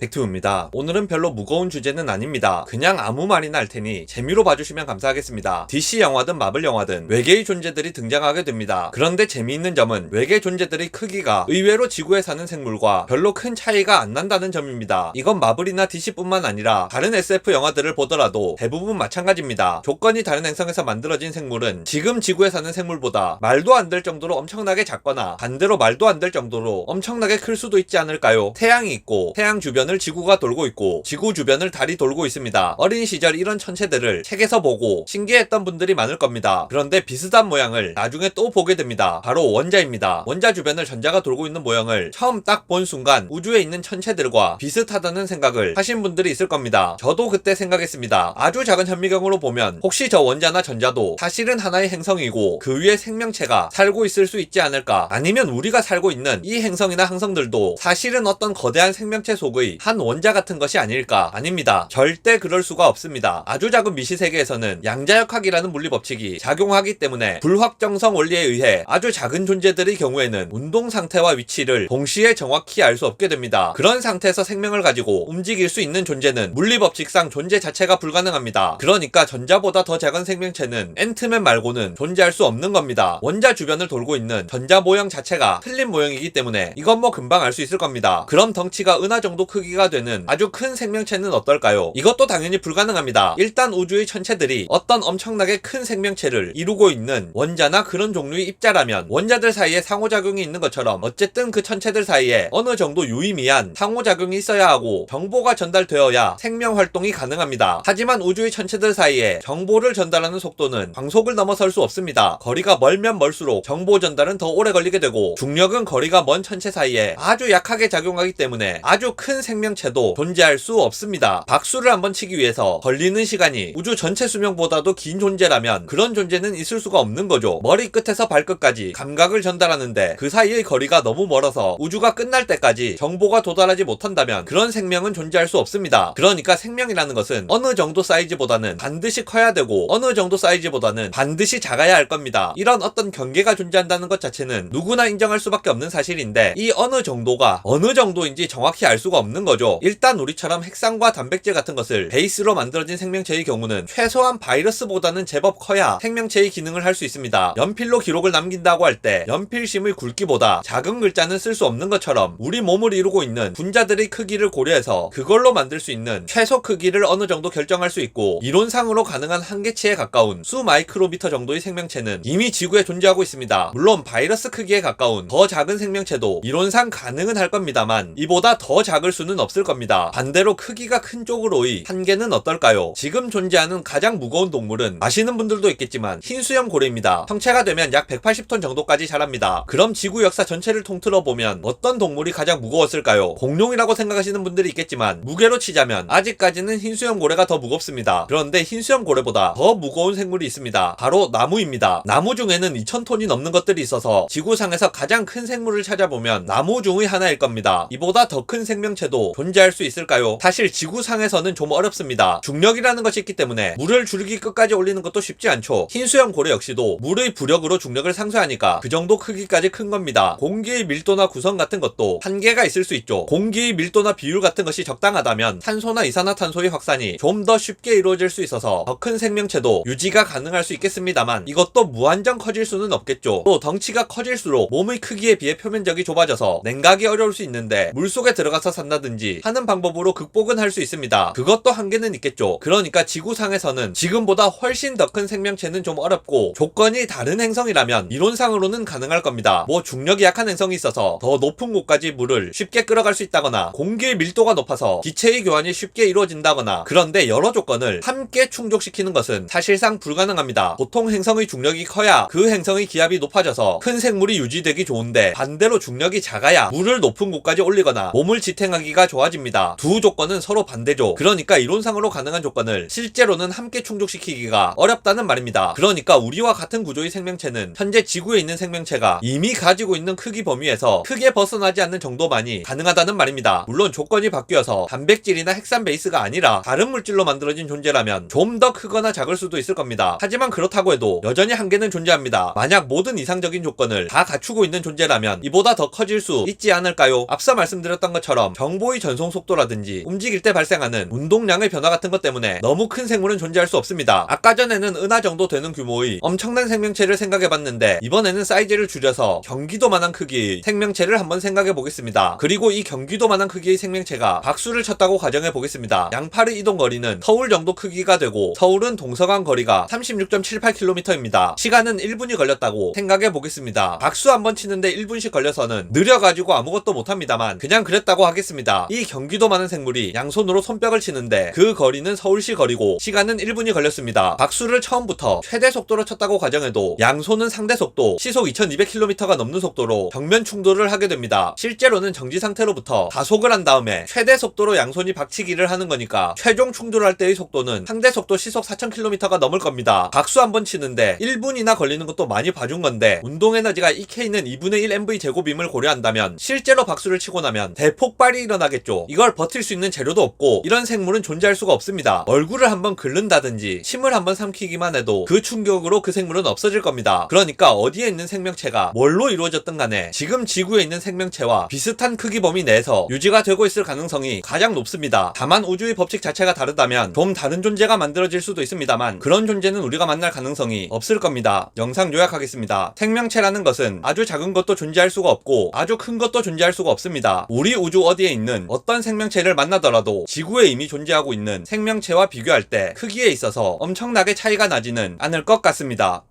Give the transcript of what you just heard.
백투입니다. 오늘은 별로 무거운 주제는 아닙니다. 그냥 아무 말이나 할 테니 재미로 봐주시면 감사하겠습니다. DC 영화든 마블 영화든 외계의 존재들이 등장하게 됩니다. 그런데 재미있는 점은 외계 존재들의 크기가 의외로 지구에 사는 생물과 별로 큰 차이가 안 난다는 점입니다. 이건 마블이나 DC뿐만 아니라 다른 SF 영화들을 보더라도 대부분 마찬가지입니다. 조건이 다른 행성에서 만들어진 생물은 지금 지구에 사는 생물보다 말도 안 될 정도로 엄청나게 작거나 반대로 말도 안 될 정도로 엄청나게 클 수도 있지 않을까요? 태양이 있고 태양 주변 을 지구가 돌고 있고 지구 주변을 달이 돌고 있습니다. 어린 시절 이런 천체들을 책에서 보고 신기했던 분들이 많을 겁니다. 그런데 비슷한 모양을 나중에 또 보게 됩니다. 바로 원자입니다. 원자 주변을 전자가 돌고 있는 모형을 처음 딱 본 순간 우주에 있는 천체들과 비슷하다는 생각을 하신 분들이 있을 겁니다. 저도 그때 생각했습니다. 아주 작은 현미경으로 보면 혹시 저 원자나 전자도 사실은 하나의 행성이고 그 위에 생명체가 살고 있을 수 있지 않을까? 아니면 우리가 살고 있는 이 행성이나 항성들도 사실은 어떤 거대한 생명체 속의 한 원자 같은 것이 아닐까? 아닙니다. 절대 그럴 수가 없습니다. 아주 작은 미시 세계에서는 양자역학이라는 물리 법칙이 작용하기 때문에 불확정성 원리에 의해 아주 작은 존재들의 경우에는 운동 상태와 위치를 동시에 정확히 알 수 없게 됩니다. 그런 상태에서 생명을 가지고 움직일 수 있는 존재는 물리 법칙상 존재 자체가 불가능합니다. 그러니까 전자보다 더 작은 생명체는 앤트맨 말고는 존재할 수 없는 겁니다. 원자 주변을 돌고 있는 전자 모형 자체가 틀린 모형이기 때문에 이건 뭐 금방 알 수 있을 겁니다. 그럼 덩치가 은하 정도 크기 가 되는 아주 큰 생명체는 어떨까요? 이것도 당연히 불가능합니다. 일단 우주의 천체들이 어떤 엄청나게 큰 생명체를 이루고 있는 원자나 그런 종류의 입자라면 원자들 사이에 상호작용이 있는 것처럼 어쨌든 그 천체들 사이에 어느 정도 유의미한 상호작용이 있어야 하고 정보가 전달되어야 생명 활동이 가능합니다. 하지만 우주의 천체들 사이에 정보를 전달하는 속도는 광속을 넘어설 수 없습니다. 거리가 멀면 멀수록 정보 전달은 더 오래 걸리게 되고 중력은 거리가 먼 천체 사이에 아주 약하게 작용하기 때문에 아주 큰 생명체도 존재할 수 없습니다. 박수를 한번 치기 위해서 걸리는 시간이 우주 전체 수명보다도 긴 존재라면 그런 존재는 있을 수가 없는 거죠. 머리 끝에서 발끝까지 감각을 전달하는데 그 사이의 거리가 너무 멀어서 우주가 끝날 때까지 정보가 도달하지 못한다면 그런 생명은 존재할 수 없습니다. 그러니까 생명이라는 것은 어느 정도 사이즈보다는 반드시 커야 되고 어느 정도 사이즈보다는 반드시 작아야 할 겁니다. 이런 어떤 경계가 존재한다는 것 자체는 누구나 인정할 수밖에 없는 사실인데 이 어느 정도가 어느 정도인지 정확히 알 수가 없는 거죠. 일단 우리처럼 핵산과 단백질 같은 것을 베이스로 만들어진 생명체의 경우는 최소한 바이러스보다는 제법 커야 생명체의 기능을 할 수 있습니다. 연필로 기록을 남긴다고 할 때 연필심의 굵기보다 작은 글자는 쓸 수 없는 것처럼 우리 몸을 이루고 있는 분자들의 크기를 고려해서 그걸로 만들 수 있는 최소 크기를 어느 정도 결정할 수 있고 이론상으로 가능한 한계치에 가까운 수 마이크로미터 정도의 생명체는 이미 지구에 존재하고 있습니다. 물론 바이러스 크기에 가까운 더 작은 생명체도 이론상 가능은 할 겁니다만 이보다 더 작을 수는 없을 겁니다. 반대로 크기가 큰 쪽으로의 한계는 어떨까요? 지금 존재하는 가장 무거운 동물은 아시는 분들도 있겠지만 흰수염 고래입니다. 성체가 되면 약 180톤 정도까지 자랍니다. 그럼 지구 역사 전체를 통틀어 보면 어떤 동물이 가장 무거웠을까요? 공룡이라고 생각하시는 분들이 있겠지만 무게로 치자면 아직까지는 흰수염 고래가 더 무겁습니다. 그런데 흰수염 고래보다 더 무거운 생물이 있습니다. 바로 나무입니다. 나무 중에는 2000톤이 넘는 것들이 있어서 지구상에서 가장 큰 생물을 찾아보면 나무 중의 하나일 겁니다. 이보다 더 큰 생명체 도 존재할 수 있을까요? 사실 지구상에서는 좀 어렵습니다. 중력이라는 것이 있기 때문에 물을 줄기 끝까지 올리는 것도 쉽지 않죠. 흰 수염 고래 역시도 물의 부력으로 중력을 상쇄하니까 그 정도 크기까지 큰 겁니다. 공기의 밀도나 구성 같은 것도 한계가 있을 수 있죠. 공기의 밀도나 비율 같은 것이 적당하다면 탄소나 이산화탄소의 확산이 좀 더 쉽게 이루어질 수 있어서 더 큰 생명체도 유지가 가능할 수 있겠습니다만 이것도 무한정 커질 수는 없겠죠. 또 덩치가 커질수록 몸의 크기에 비해 표면적이 좁아져서 냉각이 어려울 수 있는데 물속에 들어가서 산다든지 하는 방법으로 극복은 할 수 있습니다. 그것도 한계는 있겠죠. 그러니까 지구상에서는 지금보다 훨씬 더 큰 생명체는 좀 어렵고 조건이 다른 행성이라면 이론상으로는 가능할 겁니다. 뭐 중력이 약한 행성이 있어서 더 높은 곳까지 물을 쉽게 끌어갈 수 있다거나 공기의 밀도가 높아서 기체의 교환이 쉽게 이루어진다거나 그런데 여러 조건을 함께 충족시키는 것은 사실상 불가능합니다. 보통 행성의 중력이 커야 그 행성의 기압이 높아져서 큰 생물이 유지되기 좋은데 반대로 중력이 작아야 물을 높은 곳까지 올리거나 몸을 지탱하기가 좋아집니다. 두 조건은 서로 반대죠. 그러니까 이론상으로 가능한 조건을 실제로는 함께 충족시키기가 어렵다는 말입니다. 그러니까 우리와 같은 구조의 생명체는 현재 지구에 있는 생명체가 이미 가지고 있는 크기 범위에서 크게 벗어나지 않는 정도만이 가능하다는 말입니다. 물론 조건이 바뀌어서 단백질이나 핵산 베이스가 아니라 다른 물질로 만들어진 존재라면 좀 더 크거나 작을 수도 있을 겁니다. 하지만 그렇다고 해도 여전히 한계는 존재합니다. 만약 모든 이상적인 조건을 다 갖추고 있는 존재라면 이보다 더 커질 수 있지 않을까요? 앞서 말씀드렸던 것처럼 정보 규모의 전송 속도라든지 움직일 때 발생하는 운동량의 변화 같은 것 때문에 너무 큰 생물은 존재할 수 없습니다. 아까 전에는 은하 정도 되는 규모의 엄청난 생명체를 생각해봤는데 이번에는 사이즈를 줄여서 경기도만한 크기의 생명체를 한번 생각해 보겠습니다. 그리고 이 경기도만한 크기의 생명체가 박수를 쳤다고 가정해 보겠습니다. 양팔의 이동 거리는 서울 정도 크기가 되고 서울은 동서간 거리가 36.78km입니다. 시간은 1분이 걸렸다고 생각해 보겠습니다. 박수 한번 치는데 1분씩 걸려서는 느려가지고 아무것도 못합니다만 그냥 그랬다고 하겠습니다. 이 경기도 많은 생물이 양손으로 손뼉을 치는데 그 거리는 서울시 거리고 시간은 1분이 걸렸습니다. 박수를 처음부터 최대 속도로 쳤다고 가정해도 양손은 상대 속도 시속 2200km가 넘는 속도로 정면 충돌을 하게 됩니다. 실제로는 정지 상태로부터 가속을 한 다음에 최대 속도로 양손이 박치기를 하는 거니까 최종 충돌할 때의 속도는 상대 속도 시속 4000km가 넘을 겁니다. 박수 한 번 치는데 1분이나 걸리는 것도 많이 봐준 건데 운동 에너지가 EK는 2분의 1 MV 제곱임을 고려한다면 실제로 박수를 치고 나면 대폭발이 일어나 겠죠. 이걸 버틸 수 있는 재료도 없고 이런 생물은 존재할 수가 없습니다. 얼굴을 한번 긁는다든지 침을 한번 삼키기만 해도 그 충격으로 그 생물은 없어질 겁니다. 그러니까 어디에 있는 생명체가 뭘로 이루어졌든 간에 지금 지구에 있는 생명체와 비슷한 크기 범위 내에서 유지가 되고 있을 가능성이 가장 높습니다. 다만 우주의 법칙 자체가 다르다면 좀 다른 존재가 만들어질 수도 있습니다만 그런 존재는 우리가 만날 가능성이 없을 겁니다. 영상 요약하겠습니다. 생명체라는 것은 아주 작은 것도 존재할 수가 없고 아주 큰 것도 존재할 수가 없습니다. 우리 우주 어디에 있는 어떤 생명체를 만나더라도 지구에 이미 존재하고 있는 생명체와 비교할 때 크기에 있어서 엄청나게 차이가 나지는 않을 것 같습니다.